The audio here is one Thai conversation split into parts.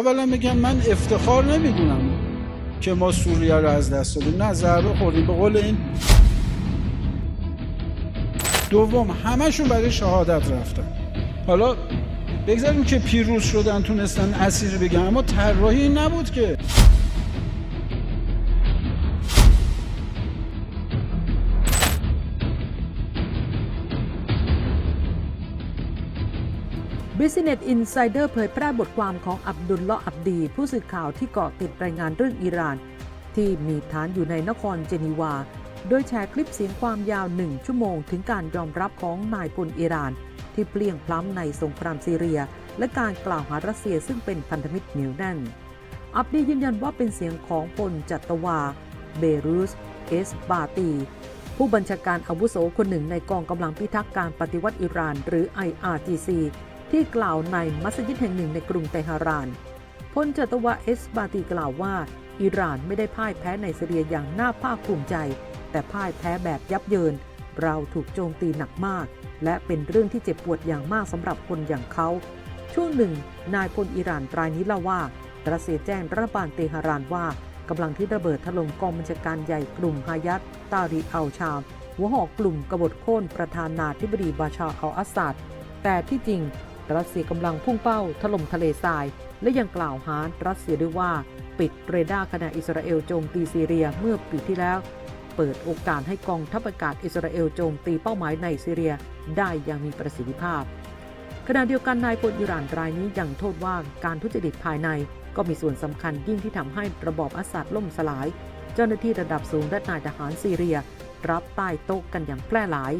اولا میگم من افتخار نمی‌دونم که ما سوریه رو از دست دادیم. نه ضربه خوردیم. به قول این دوم همشون برای شهادت رفتن. حالا بگذاریم که پیروز شدن تونستن اسیر بگن اما طراحی نبود که. Business Insider เผยแพร่บทความของอับดุลเลาะอับดี ผู้สื่อข่าวที่เกาะติดรายงานเรื่องอิหร่าน ที่มีฐานอยู่ในนครเจนีวา โดยแชร์คลิปเสียงความยาวหนึ่งชั่วโมง ถึงการยอมรับของนายพลอิหร่าน ที่เปลี่ยงพล้ำในสงครามซีเรีย และการกล่าวหารัสเซียซึ่งเป็นพันธมิตรเหนียวแน่น อับดียืนยันว่าเป็นเสียงของพลจัตวา เบรุส เอสบาตีผู้บัญชาการอาวุโสคนหนึ่งในกองกำลังพิทักษ์การปฏิวัติอิหร่าน หรือ IRGC ที่กล่าวในมัสยิดแห่งหนึ่งในกรุงเตหะรานพลจัตวาเอสบาตีกล่าวว่า อิหร่านไม่ได้พ่ายแพ้ในซีเรียอย่างน่าภาคภูมิใจ แต่พ่ายแพ้แบบยับเยิน เราถูกโจมตีหนักมาก และเป็นเรื่องที่เจ็บปวดอย่างมากสำหรับคนอย่างเขา ช่วงหนึ่ง นายพลอิหร่านรายนี้เล่าว่ารัสเซียแจ้งรัฐบาลเตหะรานว่ากำลังที่ระเบิดถล่มกองบัญชาการใหญ่กลุ่มฮายัตตาริอัลชาม หัวหอกกลุ่มกบฏโค่นประธานาธิบดีบาชาอัลอาสัดแต่ที่จริง รัสเซียกำลังพุ่งเป้าถล่มทะเลทราย และยังกล่าวหารัสเซียด้วยว่า ปิดเรดาร์ขณะอิสราเอลโจมตีซีเรียเมื่อปีที่แล้ว เปิดโอกาสให้กองทัพอากาศอิสราเอลโจมตีเป้าหมายในซีเรียได้อย่างมีประสิทธิภาพ ขณะเดียวกันนายพลอิหร่านรายนี้ยังโทษว่าการทุจริตภายในก็มีส่วนสำคัญยิ่งที่ทำให้ระบอบอัสสัดล่มสลาย เจ้าหน้าที่ระดับสูงและนายทหารซีเรีย รับใต้โต๊ะกันอย่างแพร่หลาย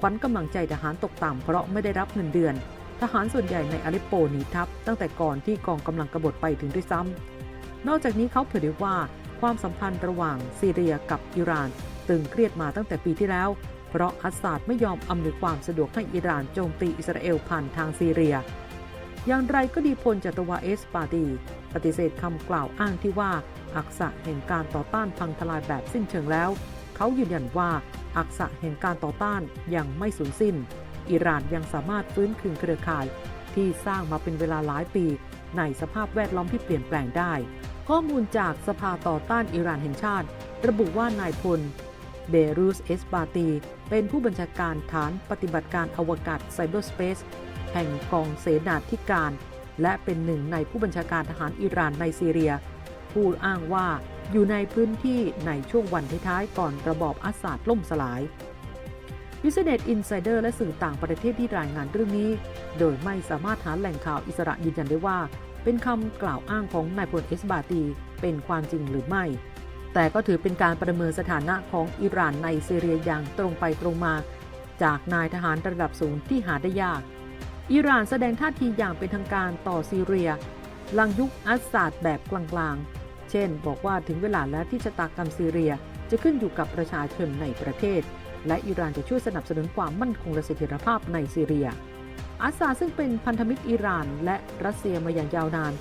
ขวัญกำลังใจทหารตกต่ำเพราะไม่ได้รับเงินเดือน ทหารส่วนใหญ่ในอาเลปโปหนีทัพตั้งแต่ก่อนที่กองกำลังกบฏไปถึงด้วยซ้ำ นอกจากนี้เขาเผยด้วยว่าความสัมพันธ์ระหว่างซีเรียกับอิหร่าน ตึงเครียดมาตั้งแต่ปีที่แล้ว เพราะอัสซาดไม่ยอมอำนวยความสะดวกให้อิหร่านโจมตีอิสราเอลผ่านทางซีเรีย อย่างไรก็ดีพลจัตวาเอสปาตีปฏิเสธคำกล่าวอ้างที่ว่าอักษะแห่งการต่อต้านพังทลายแบบสิ้นเชิงแล้ว เขายืนยันว่าอักษะแห่งการต่อต้านยังไม่สูญสิ้น อิหร่านยังสามารถฟื้นคืนเครือข่าย ที่สร้างมาเป็นเวลาหลายปี ในสภาพแวดล้อมที่เปลี่ยนแปลงได้ ข้อมูลจากสภาต่อต้านอิหร่านแห่งชาติ ระบุว่านายพล เบรุสเอสบาตี เป็นผู้บัญชาการฐานปฏิบัติการอวกาศไซเบอร์สเปซแห่งกองเสนาธิการ และเป็นหนึ่งในผู้บัญชาการทหารอิหร่านในซีเรีย ผู้อ้างว่าอยู่ในพื้นที่ในช่วงวันท้ายๆก่อนระบอบอัสาดล่มสลาย Business Insider และสื่อต่างประเทศที่รายงานเรื่องนี้ โดยไม่สามารถหาแหล่งข่าวอิสระยืนยันได้ว่า เป็นคำกล่าวอ้างของนายพลเอสบาตี เป็นความจริงหรือไม่ แต่ก็ถือเป็นการประเมินสถานะของอิหร่านในซีเรียอย่างตรงไปตรงมา จากนายทหารระดับสูงที่หาได้ยาก อิหร่านแสดงท่าทีอย่างเป็นทางการต่อซีเรีย หลังยุคอัสซาดแบบกลางๆ เช่น บอกว่าถึงเวลาแล้วที่ชะตากรรมซีเรียจะขึ้นอยู่กับประชาชนในประเทศ และอิหร่านจะช่วยสนับสนุนความมั่นคงและเสถียรภาพในซีเรีย อาซาซึ่งเป็นพันธมิตรอิหร่านและรัสเซียมาอย่างยาวนาน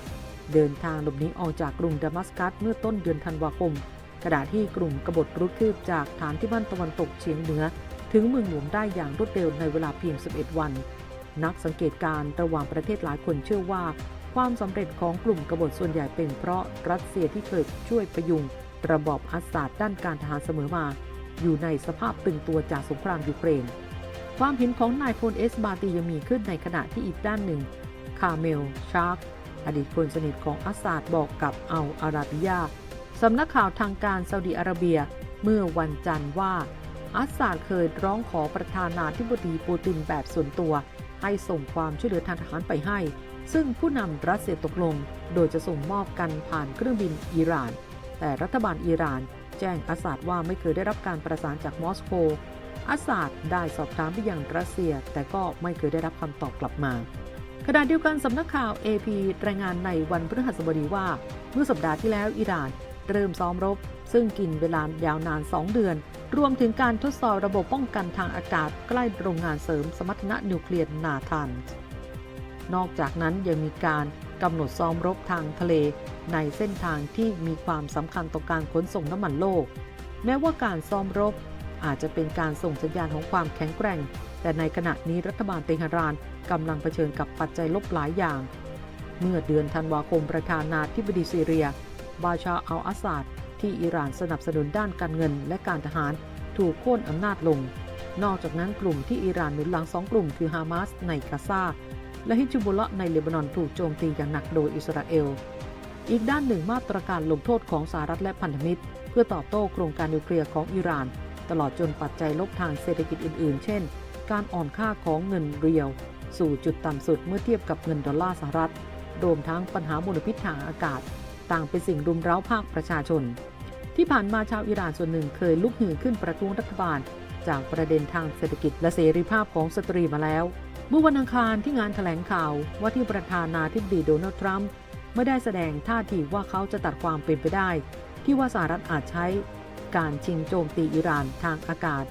เดินทางหลบหนีออกจากกรุงดามัสกัสเมื่อต้นเดือนธันวาคม ขณะที่กลุ่มกบฏรุดคืบจากฐานที่บ้านตะวันตกเฉียงเหนือ ถึงเมืองหลวงได้อย่างรวดเร็วในเวลาเพียง 11 วัน นักสังเกตการณ์ระหว่างประเทศหลายคนเชื่อว่า ความสำเร็จของกลุ่มกบฏส่วนใหญ่เป็นเพราะรัสเซียที่เคยช่วยประยุงระบอบอัสซาดด้านการทหารเสมอมา อยู่ในสภาพตึงตัวจากสงครามยูเครน ความเห็นของนายพลเอสบาตียังมีขึ้นในขณะที่อีกด้านหนึ่ง คาเมล ชาร์กอดีตคนสนิทของอัสซาดบอกกับอัลอาราบิยาสำนักข่าวทางการซาอุดิอาระเบีย เมื่อวันจันทร์ว่าอัสซาดเคยร้องขอประธานาธิบดีปูตินแบบส่วนตัว ให้ส่งความช่วยเหลือทางทหารไปให้ ซึ่งผู้นำรัสเซียตกลง โดยจะส่งมอบกันผ่านเครื่องบินอิหร่าน แต่รัฐบาลอิหร่าน แจ้งอัสซาดว่าไม่เคยได้รับการประสานจากมอสโกอัสซาดได้สอบถามไปยังรัสเซีย แต่ก็ไม่เคยได้รับคำตอบกลับมาขณะเดียวกันสำนักข่าว AP รายงานในวันพฤหัสบดีว่า เมื่อสัปดาห์ที่แล้วอิหร่านเริ่มซ้อมรบ ซึ่งกินเวลายาวนาน 2 เดือน รวมถึงการทดสอบระบบป้องกันทางอากาศใกล้โรงงานเสริมสมรรถนะนิวเคลียร์นาธานนอกจากนั้นยังมีการกำหนดซ้อมรบทางทะเล ในเส้นทางที่มีความสำคัญต่อการขนส่งน้ำมันโลก แม้ว่าการซ้อมรบ อาจจะเป็นการส่งสัญญาณของความแข็งแกร่ง แต่ในขณะนี้รัฐบาลเตหะรานกำลังเผชิญกับปัจจัยลบหลายอย่าง เมื่อเดือนธันวาคมประธานาธิบดีซีเรีย บาชาอัลอาซาดที่อิหร่านสนับสนุนด้านการเงินและการทหารถูกโค่นอำนาจลง นอกจากนั้นกลุ่มที่อิหร่านหนุนหลังสองกลุ่มคือฮามาสในกาซาและฮิจุบุลละในเลบานอนถูกโจมตีอย่างหนักโดยอิสราเอล อีกด้านหนึ่งมาตรการลงโทษของสหรัฐและพันธมิตร เพื่อตอบโต้โครงการนิวเคลียร์ของอิหร่าน ตลอดจนปัจจัยลบทางเศรษฐกิจอื่น ๆ เช่น การอ่อนค่าของเงินเรียว สู่จุดต่ำสุดเมื่อเทียบกับเงินดอลลาร์สหรัฐ รวมทั้งปัญหามลพิษทางอากาศ ต่างเป็นสิ่งรุมเร้าภาคประชาชน ที่ผ่านมาชาวอิหร่านส่วนหนึ่งเคยลุกฮือขึ้นประท้วงรัฐบาล จากประเด็นทางเศรษฐกิจและเสรีภาพของสตรีมาแล้ว เมื่อวันอังคารที่งานแถลงข่าวว่าที่ประธานาธิบดีโดนัลด์ทรัมป์ ไม่ได้แสดงท่าทีว่าเขาจะตัดความเป็นไปได้ ที่ว่าสหรัฐอาจใช้การชิงโจมตีอิหร่านทางอากาศ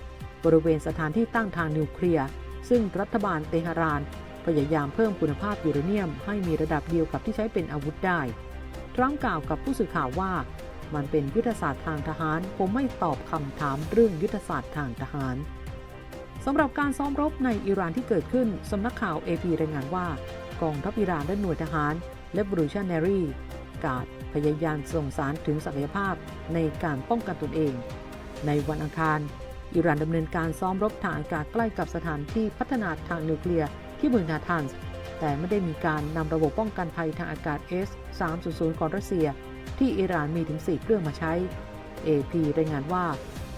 บริเวณสถานที่ตั้งทางนิวเคลียร์ ซึ่งรัฐบาลเตหะราน พยายามเพิ่มคุณภาพยูเรเนียม ให้มีระดับเดียวกับที่ใช้เป็นอาวุธได้ ทรัมป์กล่าวกับผู้สื่อข่าวว่า มันเป็นยุทธศาสตร์ทางทหารผมไม่ตอบคำถามเรื่องยุทธศาสตร์ทางทหารสำหรับการซ้อมรบในอิหร่านที่เกิดขึ้นสำนักข่าว AP รายงานว่า กองทัพอิหร่านและหน่วยทหาร Revolutionary Guard พยายามส่งสารถึงศักยภาพในการป้องกันตนเอง ในวันอังคาร อิหร่านดำเนินการซ้อมรบทางอากาศใกล้กับสถานที่พัฒนาทางนิวเคลียร์ที่เมืองนาทานส์แต่ไม่ได้มีการนำระบบป้องกันภัยทางอากาศ S-300 ของรัสเซีย ที่อิหร่านมีถึง 4 เครื่องมาใช้ AP รายงานว่า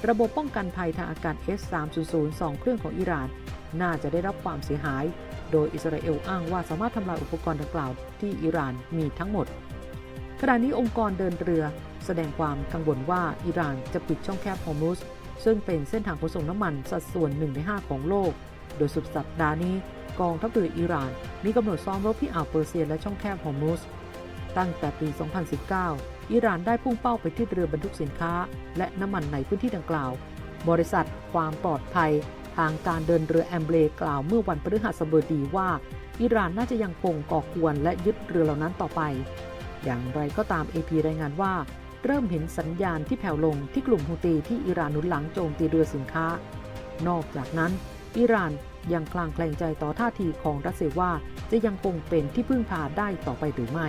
ระบบป้องกันภัยทางอากาศ S-300 2เครื่องของอิหร่าน น่าจะได้รับความเสียหาย โดยอิสราเอลอ้างว่าสามารถทำลายอุปกรณ์ดังกล่าวที่อิหร่านมีทั้งหมด ขณะนี้องค์กรเดินเรือ แสดงความกังวลว่าอิหร่านจะปิดช่องแคบฮอร์มุสซึ่งเป็นเส้นทางขนส่งน้ำมันสัดส่วน1ใน5ของโลก โดยสุดสัปดาห์นี้กองทัพเรืออิหร่านมีกำหนดซ้อมรบที่อ่าวเปอร์เซียและช่องแคบฮอร์มุสตั้งแต่ปี 2019 อิหร่านได้พุ่งเป้าไปที่เรือบรรทุกสินค้า และน้ำมันในพื้นที่ดังกล่าว บริษัท ความปลอดภัย ทางการเดินเรือแอมเบรกล่าวเมื่อวันพฤหัสบดีว่าอิหร่านน่าจะยังคงก่อกวนและยึดเรือเหล่านั้นต่อไป อย่างไรก็ตาม AP รายงานว่า เริ่มเห็นสัญญาณที่แผ่วลงที่กลุ่มฮูตีที่อิหร่านหนุนหลังโจมตีเรือสินค้า นอกจากนั้น อิหร่านยังคลางแคลงใจต่อท่าทีของรัสเซียว่าจะยังคงเป็นที่พึ่งพาได้ต่อไปหรือไม่